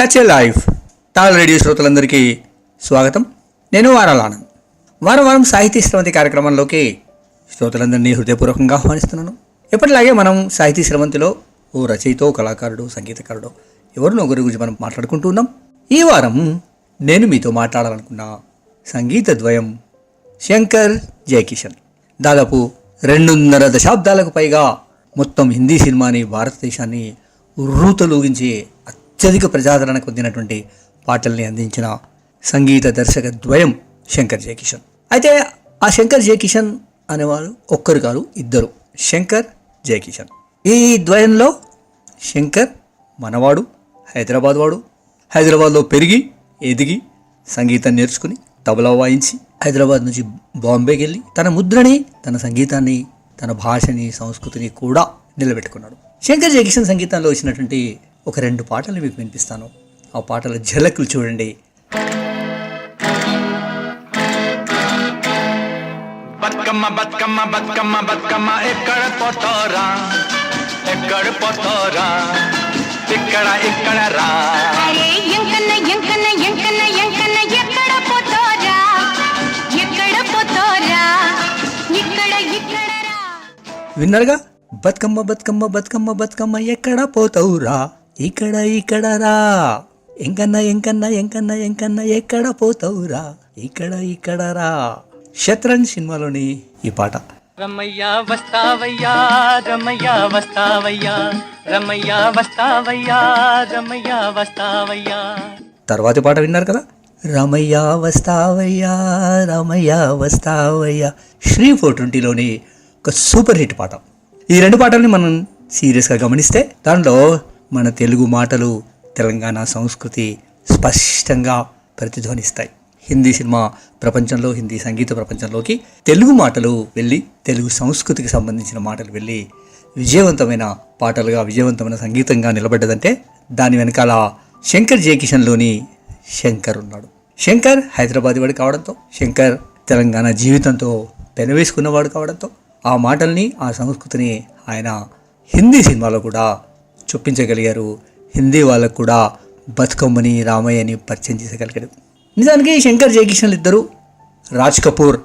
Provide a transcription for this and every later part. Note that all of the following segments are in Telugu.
టచ్ ఏ లైఫ్ తాళ రేడియో శ్రోతలందరికీ స్వాగతం. నేను వారాలానంద్ వారం వారం సాహితీ శ్రవంతి కార్యక్రమంలోకి శ్రోతలందరినీ హృదయపూర్వకంగా ఆహ్వానిస్తున్నాను. ఎప్పటిలాగే మనం సాహితీ శ్రవంతిలో ఓ రచయితో కళాకారుడు సంగీతకారుడు ఎవరినో ఒకరి గురించి మనం మాట్లాడుకుంటూ ఉన్నాం. ఈ వారం నేను మీతో మాట్లాడాలనుకున్న సంగీత ద్వయం శంకర్ జయకిషన్. దాదాపు రెండున్నర దశాబ్దాలకు పైగా మొత్తం హిందీ సినిమాని భారతదేశాన్ని ఉర్రూతలూగించి అత్యధిక ప్రజాదరణ పొందినటువంటి పాటల్ని అందించిన సంగీత దర్శక ద్వయం శంకర్ జయకిషన్. అయితే ఆ శంకర్ జయకిషన్ అనేవారు ఒక్కరు కాదు ఇద్దరు. శంకర్ జయకిషన్. ఈ ద్వయంలో శంకర్ మనవాడు హైదరాబాద్ వాడు. హైదరాబాద్లో పెరిగి ఎదిగి సంగీతం నేర్చుకుని తబలా వాయించి హైదరాబాద్ నుంచి బాంబేకి వెళ్ళి తన ముద్రని తన సంగీతాన్ని తన భాషని సంస్కృతిని కూడా నిలబెట్టుకున్నాడు. శంకర్ జయకిషన్ సంగీతంలో వచ్చినటువంటి ఒక రెండు పాటలు మీకు వినిపిస్తాను. ఆ పాటల ఝలకులు చూడండి. బతుకమ్మ బతుకమ్మ బతుకమ్మ బతుకమ్మ ఎక్కడ పోతారా ఎక్కడ పోతారా ఇక్కడ ఇక్కడ రా. అరే ఎంకన్న ఎంకన్న ఎంకన్న ఎంకన్న ఎక్కడ పోతారా ఎక్కడ పోతారా ఇక్కడ విన్నారుగా? బతుకమ్మ బతుకమ్మ బతుకమ్మ బతుకమ్మ ఎక్కడ పోతావురా? ఇక్కడ ఇక్కడ రా. ఎంకన్న ఎంకన్న ఎంకన్న ఎంకన్న ఎక్కడ పోతావురా ఇక్కడ ఇక్కడ రా. శత్రంజ్ సినిమాలోని ఈ పాట. రమయ్య వస్తావయ్యా రమయ్య వస్తావయ్యా రమయ్య వస్తావయ్యా రమయ్య వస్తావయ్యా. తర్వాతి పాట విన్నారు కదా? రమయ్య వస్తావయ్యా రమయ్య వస్తావయ్యా. శ్రీ ఫోర్ ట్వంటీలోని ఒక సూపర్ హిట్ పాట. ఈ రెండు పాటల్ని మనం సీరియస్గా గమనిస్తే దాంట్లో మన తెలుగు మాటలు తెలంగాణ సంస్కృతి స్పష్టంగా ప్రతిధ్వనిస్తాయి. హిందీ సినిమా ప్రపంచంలో హిందీ సంగీత ప్రపంచంలోకి తెలుగు మాటలు వెళ్ళి తెలుగు సంస్కృతికి సంబంధించిన మాటలు వెళ్ళి విజయవంతమైన పాటలుగా విజయవంతమైన సంగీతంగా నిలబడ్డదంటే దాని వెనకాల శంకర్ జయకిషన్లోని శంకర్ ఉన్నాడు. శంకర్ హైదరాబాద్ వాడు కావడంతో శంకర్ తెలంగాణ జీవితంతో పెనవేసుకున్నవాడు కావడంతో ఆ మాటల్ని ఆ సంస్కృతిని ఆయన హిందీ సినిమాలో కూడా చొప్పించగలిగారు. హిందీ వాళ్ళకు కూడా బతుకమ్మని రామయ్యని పరిచయం చేసగలిగాడు. నిజానికి శంకర్ జయకిషన్లు ఇద్దరు రాజ్ కపూర్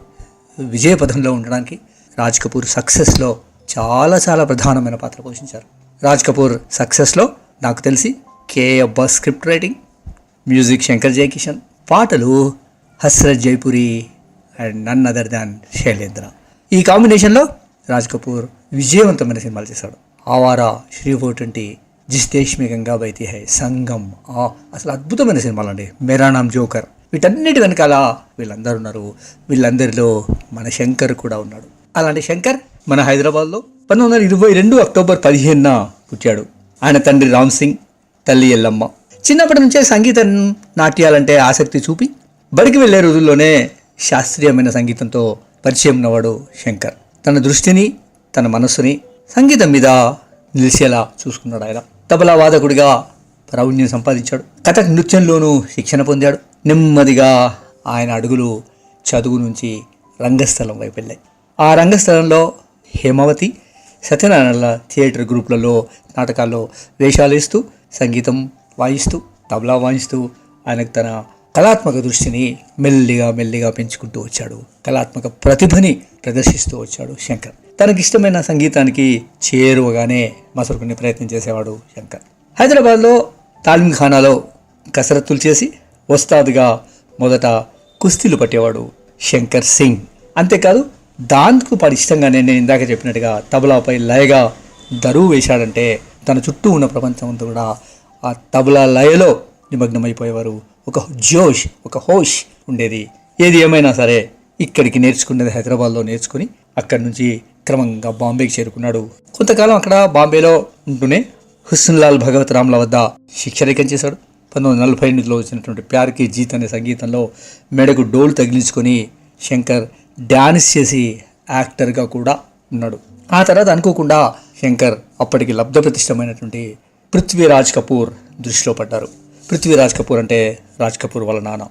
విజయ పథంలో ఉండడానికి రాజ్ కపూర్ సక్సెస్లో చాలా చాలా ప్రధానమైన పాత్ర పోషించారు. రాజ్ కపూర్ సక్సెస్లో నాకు తెలిసి కే అబ్బా script writing music Shankar Jaikishan పాటలు Hasrat Jaipuri and none other than Shailendra. ఈ కాంబినేషన్లో రాజ్ కపూర్ విజయవంతమైన సినిమాలు చేశాడు. ఆవారా శ్రీ ఫోర్ ట్వంటీ జిస్ దేశ్ మే గంగా బైతి హై సంగం. ఆ అసలు అద్భుతమైన సినిమాలు అండి మేరా నామ్ జోకర్. వీటన్నిటి వెనకాల వీళ్ళందరూ ఉన్నారు. వీళ్ళందరిలో మన శంకర్ కూడా ఉన్నాడు. అలాంటి శంకర్ మన హైదరాబాద్లో పంతొమ్మిది వందల ఇరవై రెండు అక్టోబర్ పదిహేనున పుట్టాడు. ఆయన తండ్రి రామ్ సింగ్ తల్లి ఎల్లమ్మ. చిన్నప్పటి నుంచే సంగీతం నాట్యాలంటే ఆసక్తి చూపి బడికి వెళ్ళే రోజుల్లోనే శాస్త్రీయమైన సంగీతంతో పరిచయం ఉన్నవాడు శంకర్. తన దృష్టిని తన మనస్సుని సంగీతం మీద నిలిచేలా చూసుకున్నాడు ఆయన. తబలా వాదకుడిగా ప్రావీణ్యం సంపాదించాడు. కథక్ నృత్యంలోనూ శిక్షణ పొందాడు. నెమ్మదిగా ఆయన అడుగులు చదువు నుంచి రంగస్థలం వైపు వెళ్ళాయి. ఆ రంగస్థలంలో హేమావతి సత్యనారాయణల థియేటర్ గ్రూపులలో నాటకాల్లో వేషాలు వేస్తూ సంగీతం వాయిస్తూ తబలా వాయిస్తూ ఆయనకు తన కళాత్మక దృష్టిని మెల్లిగా మెల్లిగా పెంచుకుంటూ వచ్చాడు. కళాత్మక ప్రతిభని ప్రదర్శిస్తూ వచ్చాడు శంకర్. తనకిష్టమైన సంగీతానికి చేరువగానే మసలుకునే ప్రయత్నం చేసేవాడు శంకర్. హైదరాబాద్లో తాలిం ఖానాలో కసరత్తులు చేసి వస్తాదుగా మొదట కుస్తీలు పట్టేవాడు శంకర్ సింగ్. అంతేకాదు దాంతో పాటు ఇష్టంగానే నేను ఇందాక చెప్పినట్టుగా తబలాపై లయగా దరువు వేశాడంటే తన చుట్టూ ఉన్న ప్రపంచం అంతా కూడా ఆ తబలా లయలో నిమగ్నమైపోయేవారు ఒక జోష్ ఒక హోష్ ఉండేది. ఏది ఏమైనా సరే ఇక్కడికి నేర్చుకున్నది హైదరాబాద్లో నేర్చుకుని అక్కడి నుంచి క్రమంగా బాంబేకి చేరుకున్నాడు. కొంతకాలం అక్కడ బాంబేలో ఉంటూనే హుస్న్లాల్ భగవత్ రామ్ల వద్ద శిక్షరేఖం చేశాడు. పంతొమ్మిది వందల నలభై ఎనిమిదిలో వచ్చినటువంటి ప్యార్కి జీత్ అనే సంగీతంలో మెడకు డోల్ తగిలించుకొని శంకర్ డ్యాన్స్ చేసి యాక్టర్గా కూడా ఉన్నాడు. ఆ తర్వాత అనుకోకుండా శంకర్ అప్పటికి లబ్ధప్రతిష్టమైనటువంటి పృథ్వీరాజ్ కపూర్ దృష్టిలో పడ్డారు. పృథ్వీరాజ్ కపూర్ అంటే రాజ్ కపూర్ వాళ్ళ నాన్న.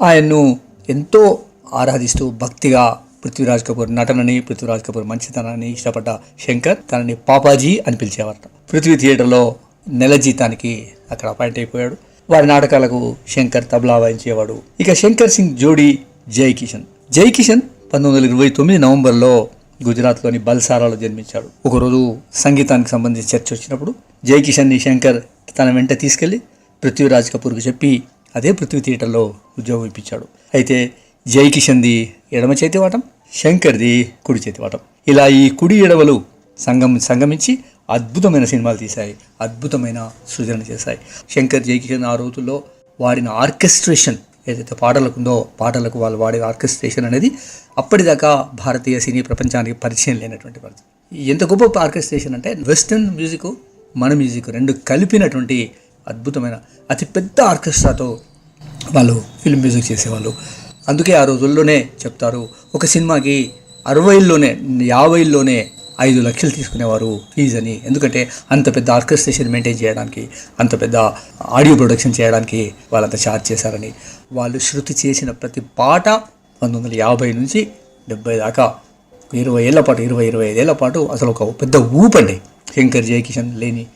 ఆయన్ను ఎంతో ఆరాధిస్తూ భక్తిగా పృథ్వీరాజ్ కపూర్ నటనని పృథ్వీరాజ్ కపూర్ మంచితనాన్ని ఇష్టపడ్డ శంకర్ తనని పాపాజీ అని పిలిచేవారట. పృథ్వీ థియేటర్లో నెల జీతానికి అక్కడ అపాయింట్ అయిపోయాడు. వారి నాటకాలకు శంకర్ తబలా వాయించేవాడు. ఇక శంకర్ సింగ్ జోడి జై కిషన్ జై కిషన్ పంతొమ్మిది వందల ఇరవై తొమ్మిది నవంబర్లో గుజరాత్లోని బల్సారాలో జన్మించాడు. ఒకరోజు సంగీతానికి సంబంధించి చర్చ వచ్చినప్పుడు జై కిషన్ని శంకర్ తన వెంట తీసుకెళ్ళి పృథ్వీరాజ్ కపూర్కి చెప్పి అదే పృథ్వీ థియేటర్లో ఉద్యోగం ఇప్పించాడు. అయితే జై కిషన్ది ఎడమ చేతి వాటం శంకర్ది కుడి చేతి వాటం. ఇలా ఈ కుడి ఎడవలు సంగం సంగమించి అద్భుతమైన సినిమాలు తీశాయి. అద్భుతమైన సృజన చేశాయి. శంకర్ జయకిషన్ ఆ రోజుల్లో వాడిన ఆర్కెస్ట్రేషన్ ఏదైతే పాటలకు ఉందో పాటలకు వాళ్ళు వాడే ఆర్కెస్ట్రేషన్ అనేది అప్పటిదాకా భారతీయ సినీ ప్రపంచానికి పరిచయం లేనటువంటి పరిస్థితి. ఎంత గొప్ప ఆర్కెస్ట్రేషన్ అంటే వెస్టర్న్ మ్యూజిక్ మన మ్యూజిక్ రెండు కలిపినటువంటి అద్భుతమైన అతిపెద్ద ఆర్కెస్ట్రాతో వాళ్ళు ఫిల్మ్ మ్యూజిక్ చేసేవాళ్ళు. అందుకే ఆ రోజుల్లోనే చెప్తారు ఒక సినిమాకి అరవైల్లోనే యాభైల్లోనే ఐదు లక్షలు తీసుకునేవారు ఫీజు అని. ఎందుకంటే అంత పెద్ద ఆర్కెస్ట్రేషన్ మెయింటైన్ చేయడానికి అంత పెద్ద ఆడియో ప్రొడక్షన్ చేయడానికి వాళ్ళంత ఛార్జ్ చేశారని. వాళ్ళు శృతి చేసిన ప్రతి పాట పంతొమ్మిది వందల యాభై నుంచి డెబ్బై దాకా. ఇరవై ఏళ్ళ పాటు ఇరవై ఇరవై ఐదేళ్ళ పాటు అసలు ఒక పెద్ద ఊపండి. శంకర్ జయకిషన్ లేని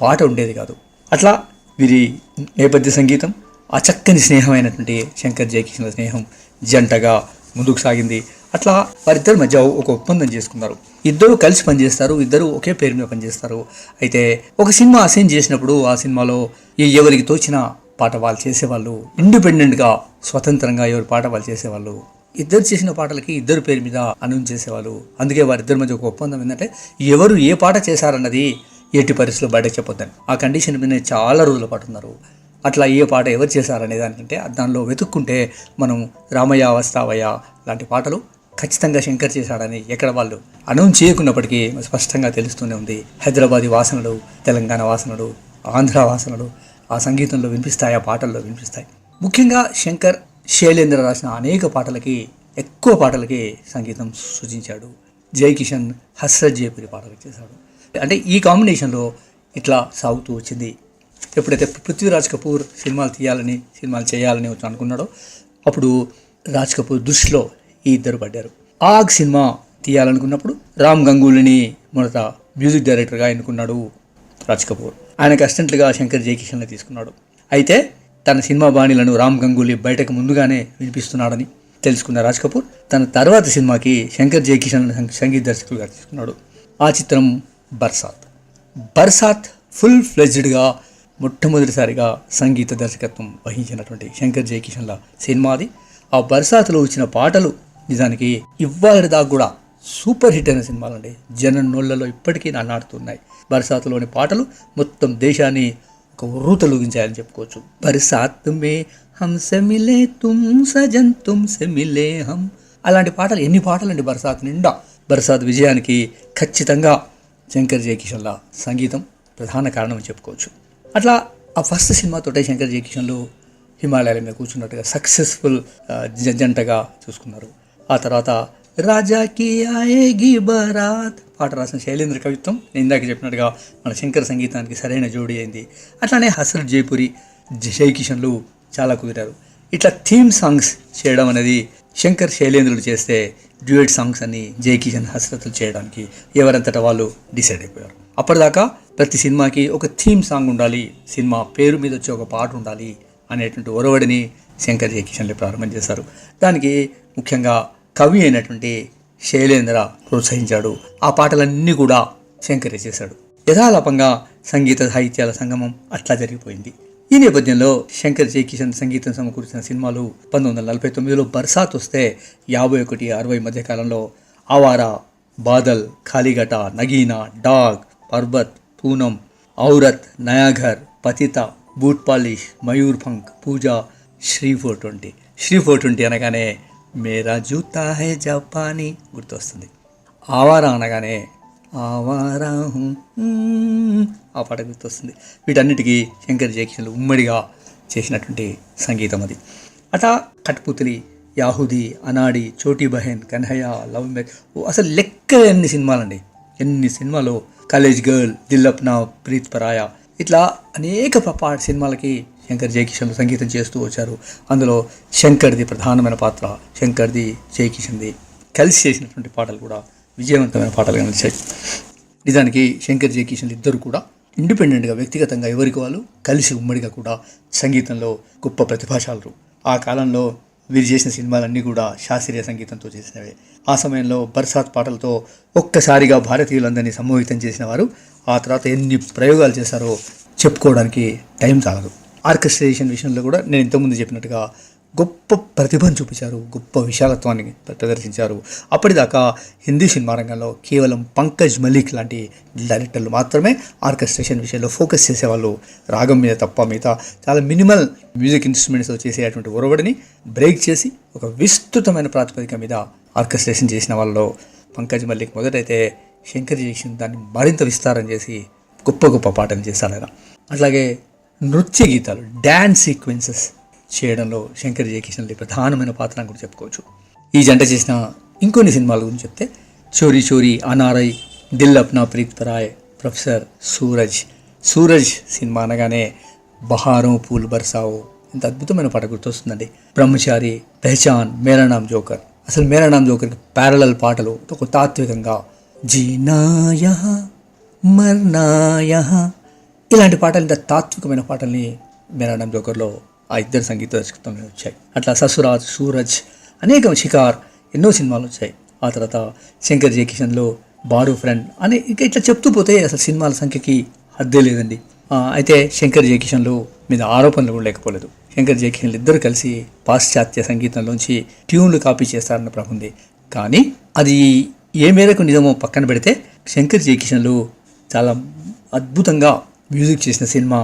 పాట ఉండేది కాదు. అట్లా వీరి నేపథ్య సంగీతం ఆ చక్కని స్నేహమైనటువంటి శంకర్ జయకిషన్ స్నేహం జంటగా ముందుకు సాగింది. అట్లా వారిద్దరి మధ్య ఒక ఒప్పందం చేసుకున్నారు. ఇద్దరు కలిసి పనిచేస్తారు ఇద్దరు ఒకే పేరు మీద పనిచేస్తారు. అయితే ఒక సినిమా అసైన్ చేసినప్పుడు ఆ సినిమాలో ఈ ఎవరికి తోచిన పాట వాళ్ళు చేసేవాళ్ళు ఇండిపెండెంట్గా స్వతంత్రంగా ఎవరి పాట వాళ్ళు చేసేవాళ్ళు. ఇద్దరు చేసిన పాటలకి ఇద్దరు పేరు మీద అనౌన్స్ చేసేవాళ్ళు. అందుకే వారిద్దరి మధ్య ఒక ఒప్పందం ఏంటంటే ఎవరు ఏ పాట చేశారన్నది ఎట్టి పరిస్థితులు బయట చెప్పొద్దని. ఆ కండిషన్ మీద చాలా రోజుల పాటు ఉన్నారు. అట్లా ఏ పాట ఎవరు చేశారనే దానికంటే దానిలో వెతుక్కుంటే మనం రామయ్య వస్తావయ్య లాంటి పాటలు ఖచ్చితంగా శంకర్ చేశాడని ఎక్కడ వాళ్ళు అనౌన్స్ చేయకున్నప్పటికీ స్పష్టంగా తెలుస్తూనే ఉంది. హైదరాబాదీ వాసనలు తెలంగాణ వాసనలు ఆంధ్ర వాసనలు ఆ సంగీతంలో వినిపిస్తాయి ఆ పాటల్లో వినిపిస్తాయి. ముఖ్యంగా శంకర్ శైలేంద్ర రాసిన అనేక పాటలకి ఎక్కువ పాటలకి సంగీతం సృజించాడు జై కిషన్ హస్రత్ జయపురి పాటలు చేశాడు. అంటే ఈ కాంబినేషన్లో ఇట్లా సాగుతూ వచ్చింది. ఎప్పుడైతే పృథ్వీరాజ్ కపూర్ సినిమాలు తీయాలని సినిమాలు చేయాలని వచ్చి అనుకున్నాడో అప్పుడు రాజ్ కపూర్ దృష్టిలో ఈ ఇద్దరు పడ్డారు. ఆగ్ సినిమా తీయాలనుకున్నప్పుడు రామ్ గంగూలీని మొదట మ్యూజిక్ డైరెక్టర్గా ఎన్నుకున్నాడు రాజ్ కపూర్. ఆయనకు అసిస్టెంట్లుగా శంకర్ జయకిషన్ని తీసుకున్నాడు. అయితే తన సినిమా బాణీలను రామ్ గంగూలీ బయటకు ముందుగానే వినిపిస్తున్నాడని తెలుసుకున్న రాజ్ కపూర్ తన తర్వాత సినిమాకి శంకర్ జయకిషన్ సంగీత దర్శకులుగా తీసుకున్నాడు. ఆ చిత్రం బర్సాత్. బర్సాత్ ఫుల్ ఫ్లెజ్డ్గా మొట్టమొదటిసారిగా సంగీత దర్శకత్వం వహించినటువంటి శంకర్ జయకిషన్ల సినిమా అది ఆ బర్సాత్లో వచ్చిన పాటలు నిజానికి ఇవ్వాలి దాకా కూడా సూపర్ హిట్ అయిన సినిమాలండి. జనం నోళ్ళలో ఇప్పటికీ నానాడుతున్నాయి బర్సాత్లోని పాటలు మొత్తం దేశాన్ని ఒక ఉర్రూతలుగించాయని చెప్పుకోవచ్చు. బర్సాత్ మే హం మిలే తుమ్ సజన్ తుమ్ సే హం. అలాంటి పాటలు ఎన్ని పాటలండి బర్సాత్ నిండా? బర్సాత్ విజయానికి ఖచ్చితంగా శంకర్ జయకిషన్ల సంగీతం ప్రధాన కారణం చెప్పుకోవచ్చు. అట్లా ఆ ఫస్ట్ సినిమాతోటే శంకర్ జయకిషన్లు హిమాలయాల మీద కూర్చున్నట్టుగా సక్సెస్ఫుల్ జంటగా చూసుకున్నారు. ఆ తర్వాత రాజాకి ఆయేగి బరాత్ పాట రాసిన శైలేంద్ర కవిత్వం నేను ఇందాక చెప్పినట్టుగా మన శంకర్ సంగీతానికి సరైన జోడి అయింది. అట్లానే హసర్ జైపురి జై కిషన్లు చాలా కుదిరారు. ఇట్లా థీమ్ సాంగ్స్ చేయడం అనేది శంకర్ శైలేంద్రుడు చేస్తే డ్యూయట్ సాంగ్స్ అని జై కిషన్ హసరత్లు చేయడానికి ఎవరంతటా వాళ్ళు డిసైడ్ అయిపోయారు. అప్పటిదాకా ప్రతి సినిమాకి ఒక థీమ్ సాంగ్ ఉండాలి సినిమా పేరు మీద వచ్చే ఒక పాట ఉండాలి అనేటువంటి ఒరవడిని శంకర్ జై కిషన్లు ప్రారంభం చేశారు. దానికి ముఖ్యంగా కవి అయినటువంటి శైలేంద్ర ప్రోత్సహించాడు. ఆ పాటలన్నీ కూడా శంకరే చేశాడు. యథాలాపంగా సంగీత సాహిత్యాల సంగమం అట్లా జరిగిపోయింది. ఈ నేపథ్యంలో శంకర్ జై కిషన్ సంగీతం సమకూర్చిన సినిమాలు పంతొమ్మిది వందల నలభై తొమ్మిదిలో బర్సాత్ వస్తే యాభై ఒకటి అరవై మధ్యకాలంలో Awara Badal Kali Ghata Nagina Daag Parbat Poonam Aurat Naya Ghar Patita boot polish Mayur funk Pooja Shri four twenty. Shri four twenty అనగానే మేరా జూతా హే జపానీ గుర్తొస్తుంది. ఆవారా అనగానే ఆవారాహు. ఆ పాట గుర్తొస్తుంది. వీటన్నిటికీ శంకర్ జయకిషన్లు ఉమ్మడిగా చేసినటువంటి సంగీతం అది. అటా కట్పుతులి యాహుది అనాడి చోటీ బహెన్ కన్హయ్య లవ్ మ్యాచ్ ఓ అసలు లెక్క ఎన్ని సినిమాలండి. ఎన్ని సినిమాలు కాలేజ్ గర్ల్ దిల్లప్నా ప్రీత్ పరాయ ఇట్లా అనేక పాట సినిమాలకి శంకర్ జయకిషన్లు సంగీతం చేస్తూ వచ్చారు. అందులో శంకర్ది ప్రధానమైన పాత్ర శంకర్ది జయకిషన్ది కలిసి చేసినటువంటి పాటలు కూడా విజయవంతమైన పాటలుగా నిలిచాయి. నిజానికి శంకర్ జయకిషన్లు ఇద్దరు కూడా ఇండిపెండెంట్గా వ్యక్తిగతంగా ఎవరికి వాళ్ళు కలిసి ఉమ్మడిగా కూడా సంగీతంలో గొప్ప ప్రతిభాశాలు ఆ కాలంలో వీరు చేసిన సినిమాలన్నీ కూడా శాస్త్రీయ సంగీతంతో చేసినవే. ఆ సమయంలో బర్సాత్ పాటలతో ఒక్కసారిగా భారతీయులందరినీ సమ్మోహితం చేసిన వారు ఆ తర్వాత ఎన్ని ప్రయోగాలు చేశారో చెప్పుకోవడానికి టైం చాలదు ఆర్కెస్ట్రేషన్ విషయంలో కూడా నేను ఇంతకుముందు చెప్పినట్టుగా గొప్ప ప్రతిభను చూపించారు గొప్ప విశాలత్వాన్ని ప్రదర్శించారు. అప్పటిదాకా హిందీ సినిమా రంగంలో కేవలం పంకజ్ మలిక్ లాంటి డైరెక్టర్లు మాత్రమే ఆర్కెస్ట్రేషన్ విషయంలో ఫోకస్ చేసేవాళ్ళు. రాగం మీద తప్ప మిగతా చాలా మినిమల్ మ్యూజిక్ ఇన్స్ట్రుమెంట్స్తో చేసేటువంటి ఒరవడిని బ్రేక్ చేసి ఒక విస్తృతమైన ప్రాతిపదిక మీద ఆర్కెస్ట్రేషన్ చేసిన వాళ్ళలో పంకజ్ మల్లిక్ మొదటైతే శంకర్ జయకిషన్ దాన్ని మరింత విస్తారం చేసి గొప్ప గొప్ప పాటలు చేశారు ఆయన. అట్లాగే నృత్య గీతాలు డ్యాన్స్ సీక్వెన్సెస్ చేయడంలో శంకర్ జయకిషన్లు ప్రధానమైన పాత్ర అని కూడా చెప్పుకోవచ్చు. ఈ జంట చేసిన ఇంకొన్ని సినిమాల గురించి చెప్తే చోరీ చోరీ అనారై దిల్ అప్నా ప్రీత్ పరాయ్ ప్రొఫెసర్ సూరజ్. సూరజ్ సినిమా అనగానే బహారం పూల్ బర్సావు. ఇంత అద్భుతమైన పాట గుర్తొస్తుందండి. బ్రహ్మచారి పెహచాన్ మేరానామ్ జోకర్. అసలు మేరా జోకర్కి ప్యారలల్ పాటలు ఒక తాత్వికంగా జీనాయ మర్నాయ ఇలాంటి పాటలు ఇంత తాత్వికమైన పాటల్ని మేరానామ్ జోకర్లో ఆ ఇద్దరు సంగీత దర్శకత్వంలో వచ్చాయి. అట్లా ససురాజ్ సూరజ్ అనేక షికార్ ఎన్నో సినిమాలు వచ్చాయి. ఆ తర్వాత శంకర్ జయ కిషన్లో బారు ఫ్రెండ్ అని ఇక ఇట్లా చెప్తూ పోతే అసలు సినిమాల సంఖ్యకి హద్దే లేదండి. అయితే శంకర్ జయ కిషన్లో మీద ఆరోపణలు కూడా లేకపోలేదు. శంకర్ జయ కిషన్లు ఇద్దరు కలిసి పాశ్చాత్య సంగీతంలోంచి ట్యూన్లు కాపీ చేస్తారన్న ప్రభు ఉంది. కానీ అది ఏ మేరకు నిజమో పక్కన పెడితే శంకర్ జయ కిషన్లు చాలా అద్భుతంగా మ్యూజిక్ చేసిన సినిమా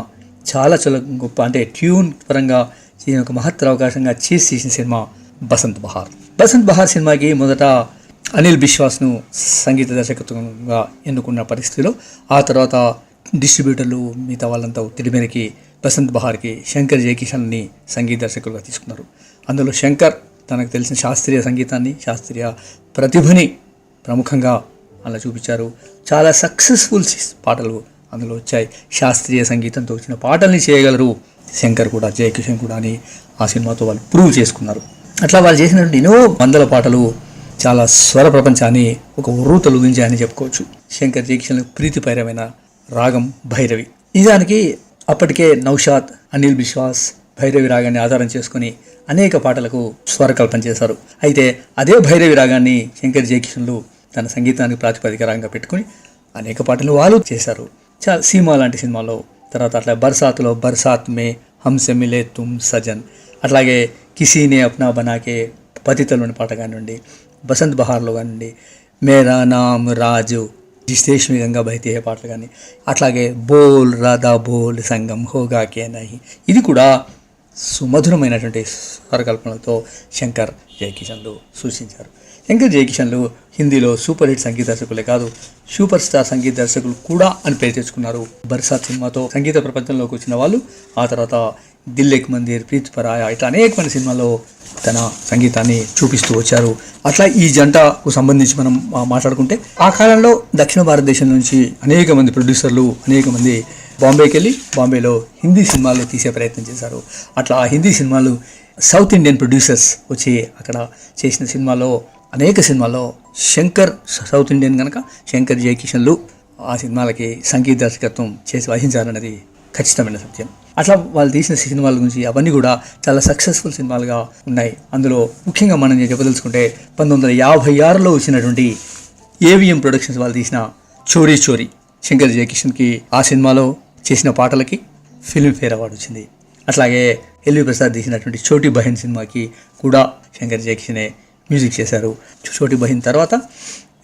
చాలా చాలా గొప్ప అంటే ట్యూన్ పరంగా ఈయన ఒక మహత్తర అవకాశంగా చేసి చేసిన సినిమా బసంత్ బహార్. బసంత్ బహార్ సినిమాకి మొదట అనిల్ బిశ్వాస్ను సంగీత దర్శకత్వంగా ఎన్నుకున్న పరిస్థితిలో ఆ తర్వాత డిస్ట్రిబ్యూటర్లు మిగతా వాళ్ళంతా ఒత్తిడి మేరకి బసంత్ బహార్కి శంకర్ జయకిషన్ని సంగీత దర్శకులుగా తీసుకున్నారు. అందులో శంకర్ తనకు తెలిసిన శాస్త్రీయ సంగీతాన్ని శాస్త్రీయ ప్రతిభని ప్రముఖంగా అలా చూపించారు. చాలా సక్సెస్ఫుల్ పాటలు అందులో వచ్చాయి. శాస్త్రీయ సంగీతంతో వచ్చిన పాటల్ని చేయగలరు శంకర్ కూడా జయకిషన్ కూడా అని ఆ సినిమాతో వాళ్ళు ప్రూవ్ చేసుకున్నారు. అట్లా వాళ్ళు చేసినటువంటి ఎన్నో వందల పాటలు చాలా స్వర ప్రపంచాన్ని ఒక ఉర్రు అని చెప్పుకోవచ్చు. శంకర్ జయకిషన్ ప్రీతిపైరమైన రాగం భైరవి. నిజానికి అప్పటికే నౌషాద్ అనిల్ విశ్వాస్ భైరవి రాగాన్ని ఆధారం చేసుకుని అనేక పాటలకు స్వరకల్పన చేశారు. అయితే అదే భైరవి రాగాన్ని శంకర్ జయకిషన్లు తన సంగీతానికి ప్రాతిపదికరంగా పెట్టుకుని అనేక పాటలు వాళ్ళు చేశారు. చాలా సీమా లాంటి సినిమాలో తర్వాత అట్లా బర్సాత్లో బర్సాత్ మే హంసె మిలే తుమ్ సజన్. అట్లాగే కిసీనే అప్నా బనాకే పతితలోని పాట కానివ్వండి బసంత్ బహార్లో కానివ్వండి మేరా నామ్ రాజు జిస్తేష్మి గంగా బహితే పాటలు కానీ అట్లాగే బోల్ రాధా బోల్ సంగం హోగా కే నహి. ఇది కూడా సుమధురమైనటువంటి స్వరకల్పనలతో శంకర్ జయకిషన్లు సూచించారు. శంకర్ జయకిషన్లు హిందీలో సూపర్ హిట్ సంగీత దర్శకులే కాదు సూపర్ స్టార్ సంగీత దర్శకులు కూడా అని పేరు తెచ్చుకున్నారు. బర్సాత్ సినిమాతో సంగీత ప్రపంచంలోకి వచ్చిన వాళ్ళు ఆ తర్వాత దిల్లేక్ మందిర్ ప్రీత్ పరాయ ఇట్లా అనేకమైన సినిమాల్లో తన సంగీతాన్ని చూపిస్తూ వచ్చారు. అట్లా ఈ జంటకు సంబంధించి మనం మాట్లాడుకుంటే ఆ కాలంలో దక్షిణ భారతదేశం నుంచి అనేక మంది ప్రొడ్యూసర్లు అనేక మంది బాంబేకి వెళ్ళి బాంబేలో హిందీ సినిమాలు తీసే ప్రయత్నం చేశారు. అట్లా ఆ హిందీ సినిమాలు సౌత్ ఇండియన్ ప్రొడ్యూసర్స్ వచ్చి అక్కడ చేసిన సినిమాలో అనేక సినిమాల్లో శంకర్ సౌత్ ఇండియన్ కనుక శంకర్ జయకిషన్లు ఆ సినిమాలకి సంగీత దర్శకత్వం చేసి వహించారన్నది ఖచ్చితమైన సత్యం. అట్లా వాళ్ళు తీసిన సినిమాల గురించి అవన్నీ కూడా చాలా సక్సెస్ఫుల్ సినిమాలుగా ఉన్నాయి. అందులో ముఖ్యంగా మనం చెప్పదలుచుకుంటే పంతొమ్మిది వందల యాభై ఆరులో వచ్చినటువంటి ఏవిఎం ప్రొడక్షన్స్ వాళ్ళు తీసిన చోరీ చోరీ శంకర్ జయకిషన్కి ఆ సినిమాలో చేసిన పాటలకి ఫిల్మ్ఫేర్ అవార్డు వచ్చింది. అట్లాగే ఎల్వి ప్రసాద్ తీసినటువంటి చోటి బహిన్ సినిమాకి కూడా శంకర్ జయకిషనే మ్యూజిక్ చేశారు. చోటి బహిన్ తర్వాత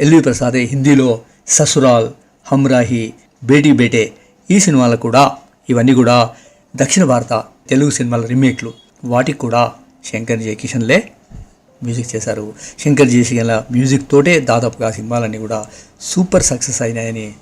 ఎల్వి ప్రసాదే హిందీలో ససురాల్ హమ్రాహి బేటీ బేటే ఈ సినిమాలు కూడా ఇవన్నీ కూడా దక్షిణ భారత తెలుగు సినిమాల రీమేక్లు. వాటికి కూడా శంకర్ జయకిషన్లే మ్యూజిక్ చేశారు. శంకర్ జయశీల మ్యూజిక్ తోటే దాదాపుగా సినిమాలన్నీ కూడా సూపర్ సక్సెస్ అయినాయని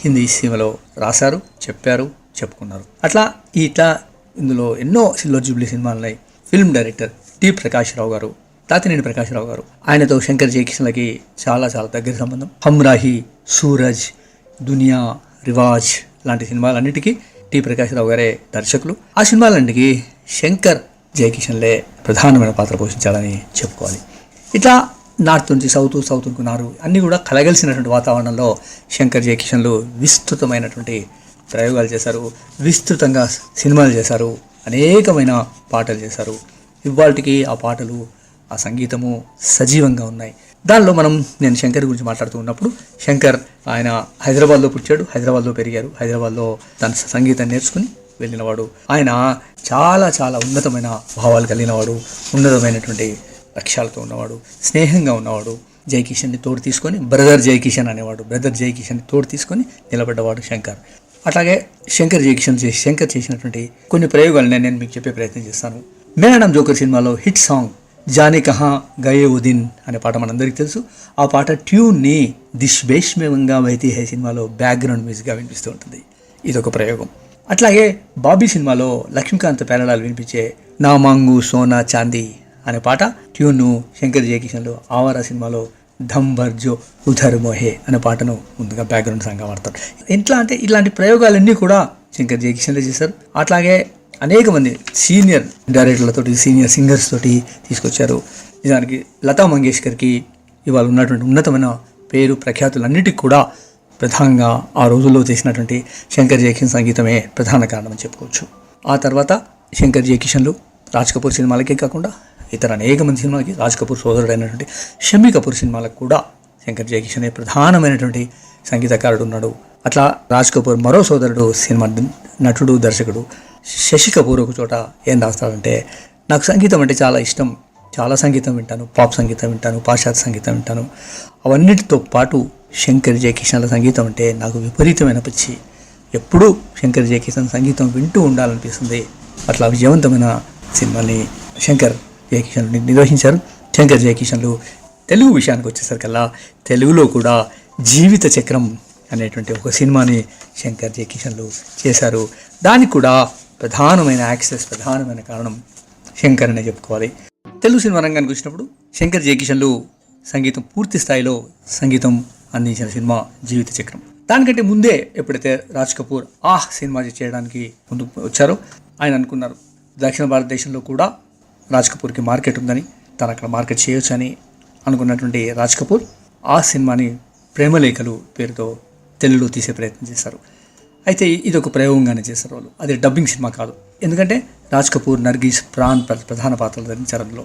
హిందీ సినిమాలో రాశారు చెప్పారు చెప్పుకున్నారు. అట్లా ఇట్లా ఇందులో ఎన్నో silver jubilee సినిమాలున్నాయి. Film director T Prakash Rao garu Tatineni Prakash Rao గారు. ఆయనతో శంకర్ జయకిషన్లకి చాలా చాలా దగ్గర సంబంధం. హమ్రాహి సూరజ్ దునియా రివాజ్ లాంటి సినిమాలన్నిటికీ టి ప్రకాష్ రావు గారే దర్శకులు. ఆ సినిమాలన్నిటికీ శంకర్ జయకిషన్లే ప్రధానమైన పాత్ర పోషించాలని చెప్పుకోవాలి. ఇట్లా నార్త్ నుంచి సౌత్ సౌత్ అనుకున్నారు అన్నీ కూడా కలగలిసినటువంటి వాతావరణంలో శంకర్ జయకిషన్లు విస్తృతమైనటువంటి ప్రయోగాలు చేశారు. విస్తృతంగా సినిమాలు చేశారు. అనేకమైన పాటలు చేశారు. ఇవాళకి ఆ పాటలు ఆ సంగీతము సజీవంగా ఉన్నాయి. దానిలో మనం నేను శంకర్ గురించి మాట్లాడుతూ ఉన్నప్పుడు శంకర్ ఆయన హైదరాబాద్లో పుట్టాడు హైదరాబాద్లో పెరిగారు. హైదరాబాద్లో తన సంగీతం నేర్చుకుని వెళ్ళినవాడు. ఆయన చాలా చాలా ఉన్నతమైన భావాలు కలిగినవాడు ఉన్నతమైనటువంటి లక్ష్యాలతో ఉన్నవాడు స్నేహంగా ఉన్నవాడు. జైకిషన్ని తోడు తీసుకొని బ్రదర్ జై కిషన్ అనేవాడు బ్రదర్ జై కిషన్ తోడు తీసుకొని నిలబడ్డవాడు శంకర్. అట్లాగే శంకర్ జై కిషన్ చేసి శంకర్ చేసినటువంటి కొన్ని ప్రయోగాలు నేను మీకు చెప్పే ప్రయత్నం చేస్తాను. మేడం జోకర్ సినిమాలో హిట్ సాంగ్ జానే కహా గయే ఉదిన్ అనే పాట మనందరికీ తెలుసు. ఆ పాట ట్యూన్ని దిశ్వేష్మేవంగా వైతే హే సినిమాలో బ్యాక్గ్రౌండ్ మ్యూజిక్గా వినిపిస్తూ ఉంటుంది. ఇదొక ప్రయోగం. అట్లాగే బాబీ సినిమాలో లక్ష్మీకాంత్ పేరడాలు వినిపించే నా మాంగు సోనా చాందీ అనే పాట ట్యూన్ను శంకర్ జయకిషన్లో ఆవారా సినిమాలో ధమ్ బర్జో ఉధర్ మోహే అనే పాటను ముందుగా బ్యాక్గ్రౌండ్ సాంగ్గా వాడతారు. ఎట్లా అంటే ఇలాంటి ప్రయోగాలన్నీ కూడా శంకర్ జయకిషన్లో చేశారు. అట్లాగే అనేక మంది సీనియర్ డైరెక్టర్లతోటి సీనియర్ సింగర్స్ తోటి తీసుకొచ్చారు. నిజానికి లతా మంగేష్కర్కి ఇవాళ ఉన్నటువంటి ఉన్నతమైన పేరు ప్రఖ్యాతులన్నిటికీ కూడా ప్రధానంగా ఆ రోజుల్లో చేసినటువంటి శంకర్ జయకిషన్ సంగీతమే ప్రధాన కారణమని చెప్పుకోవచ్చు. ఆ తర్వాత శంకర్ జయకిషన్లు రాజ్ కపూర్ సినిమాలకే కాకుండా ఇతర అనేక మంది సినిమాలకి రాజ్ కపూర్ సోదరుడైనటువంటి షమ్మి కపూర్ సినిమాలకు కూడా శంకర్ జయకిషనే ప్రధానమైనటువంటి సంగీతకారుడు ఉన్నాడు. అట్లా రాజ్ కపూర్ మరో సోదరుడు సినిమా నటుడు దర్శకుడు శశి కపూర్ ఒక చోట ఏం రాస్తాడంటే నాకు సంగీతం అంటే చాలా ఇష్టం. చాలా సంగీతం వింటాను. పాప్ సంగీతం వింటాను. పాశ్చాత్య సంగీతం వింటాను. అవన్నిటితో పాటు శంకర్ జయకిషన్ల సంగీతం అంటే నాకు విపరీతమైన పిచ్చి. ఎప్పుడూ శంకర్ జయకిషన్ సంగీతం వింటూ ఉండాలనిపిస్తుంది. అట్లా విజయవంతమైన సినిమాని శంకర్ జయకిషన్ నిర్వహించారు. శంకర్ జయకిషన్లు తెలుగు విషయానికి వచ్చేసరికల్లా తెలుగులో కూడా జీవిత చక్రం అనేటువంటి ఒక సినిమాని శంకర్ జయకిషన్లు చేశారు. దానికి కూడా ప్రధానమైన యాక్సెస్ ప్రధానమైన కారణం శంకర్ అనే చెప్పుకోవాలి. తెలుగు సినిమా రంగానికి వచ్చినప్పుడు శంకర్ జయకిషన్లు సంగీతం పూర్తి స్థాయిలో సంగీతం అందించిన సినిమా జీవిత చక్రం. దానికంటే ముందే ఎప్పుడైతే రాజ్ కపూర్ ఆహ్ సినిమా చేయడానికి ముందు వచ్చారో ఆయన అనుకున్నారు దక్షిణ భారతదేశంలో కూడా రాజ్ కపూర్కి మార్కెట్ ఉందని తను అక్కడ మార్కెట్ చేయొచ్చు అని అనుకున్నటువంటి రాజ్ కపూర్ ఆ సినిమాని ప్రేమలేఖలు పేరుతో తెలుగులో తీసే ప్రయత్నం చేశారు. అయితే ఇది ఒక ప్రయోగంగానే చేశారు వాళ్ళు. అది డబ్బింగ్ సినిమా కాదు. ఎందుకంటే రాజ్ కపూర్ నర్గీస్ ప్రాణ్ ప్ర- ప్రధాన పాత్రలు ధరించారు అందులో.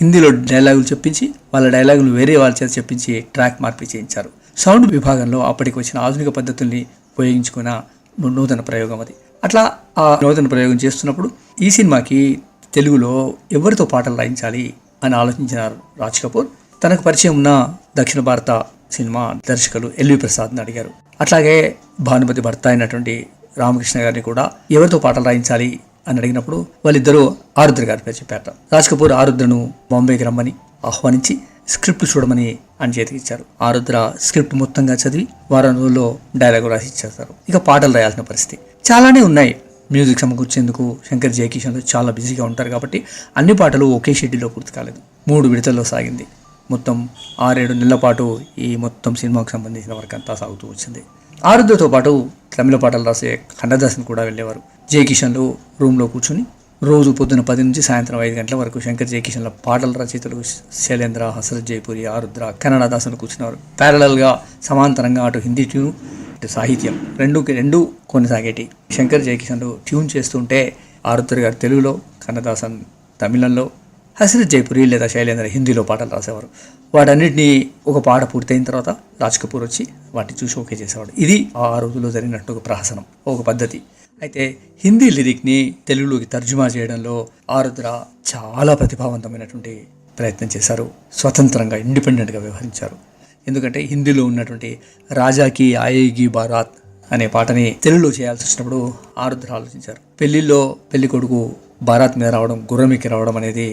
హిందీలో డైలాగులు చెప్పించి వాళ్ళ డైలాగులు వేరే వాళ్ళ చేత చెప్పించి ట్రాక్ మార్పి చేయించారు. సౌండ్ విభాగంలో అప్పటికి వచ్చిన ఆధునిక పద్ధతుల్ని ఉపయోగించుకున్న నూతన ప్రయోగం అది. అట్లా ఆ నూతన ప్రయోగం చేస్తున్నప్పుడు ఈ సినిమాకి తెలుగులో ఎవరితో పాటలు రాయించాలి అని ఆలోచించినారు రాజ్ కపూర్. తనకు పరిచయం ఉన్న దక్షిణ భారత సినిమా దర్శకులు ఎల్వి ప్రసాద్ని అడిగారు. అట్లాగే భానుమతి భర్త అయినటువంటి రామకృష్ణ గారిని కూడా ఎవరితో పాటలు రాయించాలి అని అడిగినప్పుడు వాళ్ళిద్దరూ ఆరుద్ర గారి పేరు చెప్పారట. రాజ్ కపూర్ ఆరుద్రను బాంబేకి రమ్మని ఆహ్వానించి స్క్రిప్ట్ చూడమని అని చేతికి ఇచ్చారు. ఆరుద్ర స్క్రిప్ట్ మొత్తంగా చదివి వారం రోజుల్లో డైలాగ్ రాసి ఇచ్చేస్తారు. ఇక పాటలు రాయాల్సిన పరిస్థితి. చాలానే ఉన్నాయి. మ్యూజిక్ సమకూర్చేందుకు శంకర్ జయకిషన్లు చాలా బిజీగా ఉంటారు కాబట్టి అన్ని పాటలు ఒకే షెడ్యూల్లో పూర్తి కాలేదు. మూడు విడతల్లో సాగింది. మొత్తం ఆరేడు నెలల పాటు ఈ మొత్తం సినిమాకు సంబంధించిన వర్క్ అంతా సాగుతూ వచ్చింది. ఆరుద్రతో పాటు తమిళ పాటలు రాసే ఖండదాసన్ కూడా వెళ్ళేవారు. జయకిషన్లు రూమ్లో కూర్చుని రోజు పొద్దున పది నుంచి సాయంత్రం ఐదు గంటల వరకు శంకర్ జయకిషన్ల పాటల రచయితలు శైలేంద్ర హసరత్ జైపురి ఆరుద్ర కన్నడ దాసులు కూర్చున్నారు ప్యారలల్గా సమాంతరంగా అటు హిందీ ట్యూన్ ఇటు సాహిత్యం రెండు రెండు కొనసాగేటి. శంకర్ జయకిషన్లు ట్యూన్ చేస్తుంటే ఆరుద్ర గారు తెలుగులో కన్నదాసన్ తమిళంలో హసరత్ జైపురి లేదా శైలేంద్ర హిందీలో పాటలు రాసేవారు. వాటన్నిటిని ఒక పాట పూర్తయిన తర్వాత రాజ్ కపూర్ వచ్చి వాటిని చూసి ఓకే చేసేవాడు. ఇది ఆ రోజుల్లో జరిగినట్టు ఒక ప్రహసనం ఒక పద్ధతి. అయితే హిందీ లిరిక్ని తెలుగులోకి తర్జుమా చేయడంలో ఆరుద్ర చాలా ప్రతిభావంతమైనటువంటి ప్రయత్నం చేశారు. స్వతంత్రంగా ఇండిపెండెంట్గా వ్యవహరించారు. ఎందుకంటే హిందీలో ఉన్నటువంటి రాజాకి ఆయేగి బారాత్ అనే పాటని తెలుగులో చేయాల్సి వచ్చినప్పుడు ఆరుద్ర ఆలోచించారు. పెళ్ళిలో పెళ్ళి కొడుకు బారాత్ మీద రావడం గుర్రమికి రావడం అనేది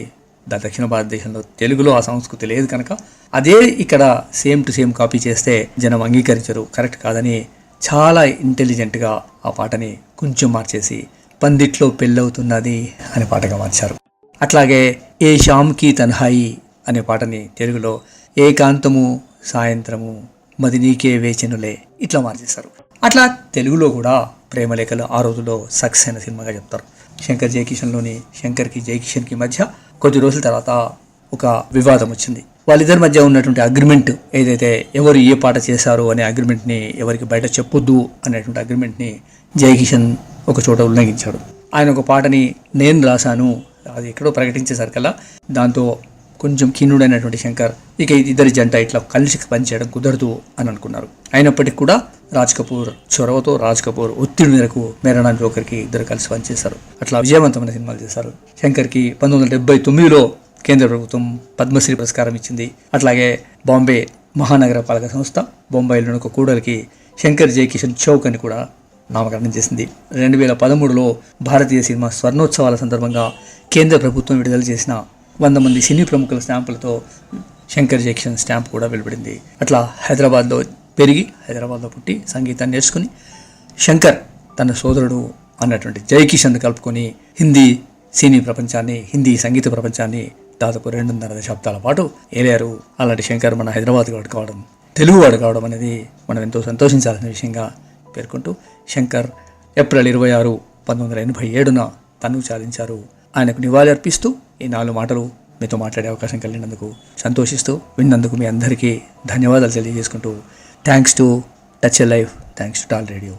దక్షిణ భారతదేశంలో తెలుగులో ఆ సంస్కృతి లేదు కనుక అదే ఇక్కడ సేమ్ టు సేమ్ కాపీ చేస్తే జనం అంగీకరించరు. కరెక్ట్ కాదని చాలా ఇంటెలిజెంట్గా ఆ పాటని కొంచెం మార్చేసి పందిట్లో పెళ్ళవుతున్నది అనే పాటగా మార్చారు. అట్లాగే ఏ శ్యామ్కి తన్హాయి అనే పాటని తెలుగులో ఏకాంతము సాయంత్రము మది నీకే వేచెనులే ఇట్లా మార్చేశారు. అట్లా తెలుగులో కూడా ప్రేమలేఖలు ఆ రోజుల్లో సక్సెస్ అయిన సినిమాగా చెప్తారు. శంకర్ జయకిషన్లోని శంకర్కి జయకిషన్కి మధ్య కొద్ది రోజుల తర్వాత ఒక వివాదం వచ్చింది. వాళ్ళిద్దరి మధ్య ఉన్నటువంటి అగ్రిమెంట్ ఏదైతే ఎవరు ఏ పాట చేశారు అనే అగ్రిమెంట్ని ఎవరికి బయట చెప్పొద్దు అనేటువంటి అగ్రిమెంట్ని జయకిషన్ ఒక చోట ఉల్లంఘించాడు. ఆయన ఒక పాటని నేను రాశాను అది ఎక్కడో ప్రకటించేసరికల్లా దాంతో కొంచెం కిన్నుడైనటువంటి శంకర్ ఇక ఇద్దరి జంట ఇట్లా కలిసి పనిచేయడం కుదరదు అని అనుకున్నారు. అయినప్పటికీ కూడా రాజ్ కపూర్ చొరవతో రాజ్ కపూర్ ఒత్తిడి మేరకు మేరణా జోకర్కి ఇద్దరు కలిసి పనిచేశారు. అట్లా విజయవంతమైన సినిమాలు చేశారు. శంకర్కి పంతొమ్మిది వందల డెబ్బై తొమ్మిదిలో కేంద్ర ప్రభుత్వం పద్మశ్రీ పురస్కారం ఇచ్చింది. అట్లాగే బాంబే మహానగర పాలక సంస్థ బొంబాయిలోని ఒక కూడలికి శంకర్ జయకిషన్ చౌక్ అని కూడా నామకరణం చేసింది. రెండు వేల పదమూడులో భారతీయ సినిమా స్వర్ణోత్సవాల సందర్భంగా కేంద్ర ప్రభుత్వం విడుదల చేసిన వంద మంది సినీ ప్రముఖుల స్టాంపులతో శంకర్ జయకిషన్ స్టాంప్ కూడా వెలువడింది. అట్లా హైదరాబాద్లో పెరిగి హైదరాబాద్లో పుట్టి సంగీతాన్ని నేర్చుకుని శంకర్ తన సోదరుడు అన్నటువంటి జయకిషన్ కలుపుకొని హిందీ సినీ ప్రపంచాన్ని హిందీ సంగీత ప్రపంచాన్ని దాదాపు రెండున్నర దశాబ్దాల పాటు ఏలారు అలాంటి శంకర్ మన హైదరాబాద్ వాడు కావడం తెలుగువాడు కావడం అనేది మనం ఎంతో సంతోషించాల్సిన విషయంగా పేర్కొంటూ శంకర్ ఏప్రిల్ ఇరవై ఆరు పంతొమ్మిది వందల ఎనభై ఏడున తను చాలించారు. ఆయనకు నివాళి అర్పిస్తూ ఈ నాలుగు మాటలు మీతో మాట్లాడే అవకాశం కలిగినందుకు సంతోషిస్తూ విన్నందుకు మీ అందరికీ ధన్యవాదాలు తెలియజేసుకుంటూ thanks to touch a life. Thanks to tall radio.